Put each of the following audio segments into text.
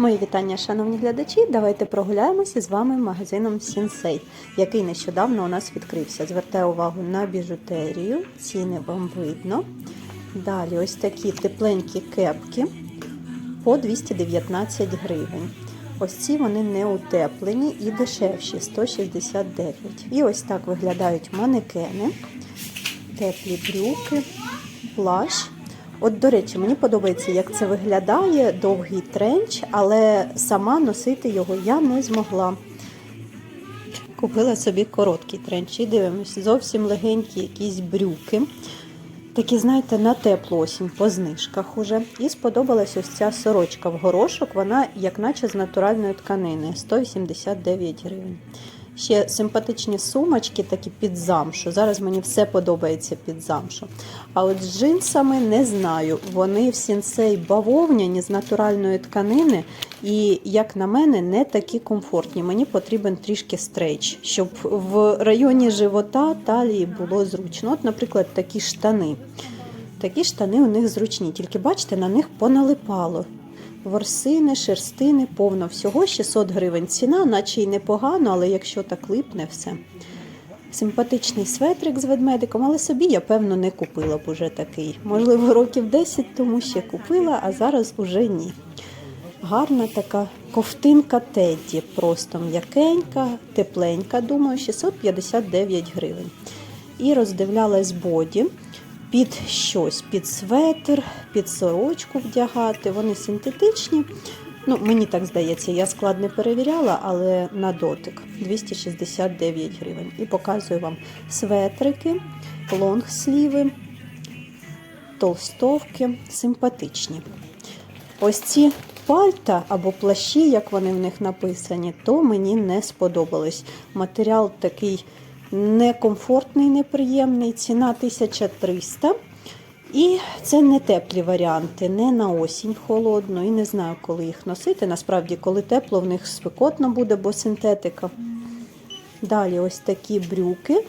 Мої вітання, шановні глядачі. Давайте прогуляємося з вами магазином Сінсей, який нещодавно у нас відкрився. Звертаю увагу на біжутерію, ціни вам видно. Далі ось такі тепленькі кепки по 219 гривень. Ось ці вони не утеплені і дешевші 169. І ось так виглядають манекени, теплі брюки, плащ. От, до речі, мені подобається, як це виглядає, довгий тренч, але сама носити його я не змогла. Купила собі короткий тренч і дивимося, зовсім легенькі якісь брюки. Такі, знаєте, на теплу осінь по знижках уже. І сподобалась ось ця сорочка в горошок, вона як наче з натуральної тканини 189 гривень. Ще симпатичні сумочки, такі під замшу. Зараз мені все подобається під замшу. А от з джинсами не знаю. Вони в сінсей бавовняні з натуральної тканини, і, як на мене, не такі комфортні. Мені потрібен трішки стрейч, щоб в районі живота талії було зручно. От, наприклад, такі штани. Такі штани у них зручні, тільки бачите, на них поналипало. Ворсини, шерстини, повно всього 600 гривень. Ціна, наче й непогано, але якщо так липне все. Симпатичний светрик з ведмедиком, але собі я, певно, не купила б уже такий. Можливо, років 10 тому ще купила, а зараз уже ні. Гарна така ковтинка Тедді, просто м'якенька, тепленька, думаю, 659 гривень. І роздивлялась боді під щось, під светр, під сорочку вдягати. Вони синтетичні. Ну, мені так здається, я склад не перевіряла, але на дотик 269 гривень. І показую вам светрики, лонгсліви, толстовки, симпатичні. Ось ці пальта або плащі, як вони в них написані, то мені не сподобались. Матеріал такий некомфортний, неприємний, ціна 1300. І це не теплі варіанти, не на осінь холодно, і не знаю, коли їх носити. Насправді, коли тепло, в них спекотно буде, бо синтетика. Далі ось такі брюки.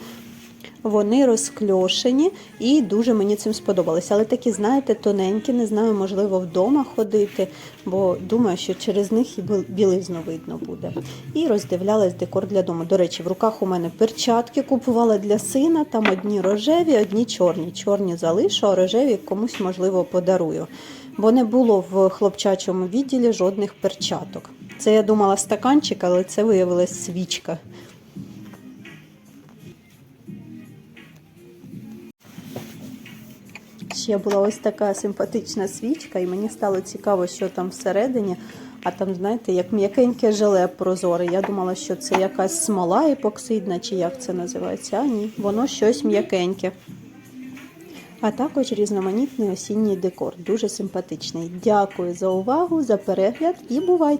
Вони розкльошені і дуже мені цим сподобалися. Але такі, знаєте, тоненькі, не знаю, можливо, вдома ходити, бо думаю, що через них і білизну видно буде. І роздивлялась декор для дому. До речі, в руках у мене перчатки купувала для сина, там одні рожеві, одні чорні. Чорні залишу, а рожеві комусь, можливо, подарую. Бо не було в хлопчачому відділі жодних перчаток. Це я думала стаканчик, але це виявилась свічка. Ще була ось така симпатична свічка, і мені стало цікаво, що там всередині. А там, знаєте, як м'якеньке желе прозоре. Я думала, що це якась смола епоксидна, чи як це називається. А ні, воно щось м'якеньке. А також різноманітний осінній декор. Дуже симпатичний. Дякую за увагу, за перегляд і бувайте!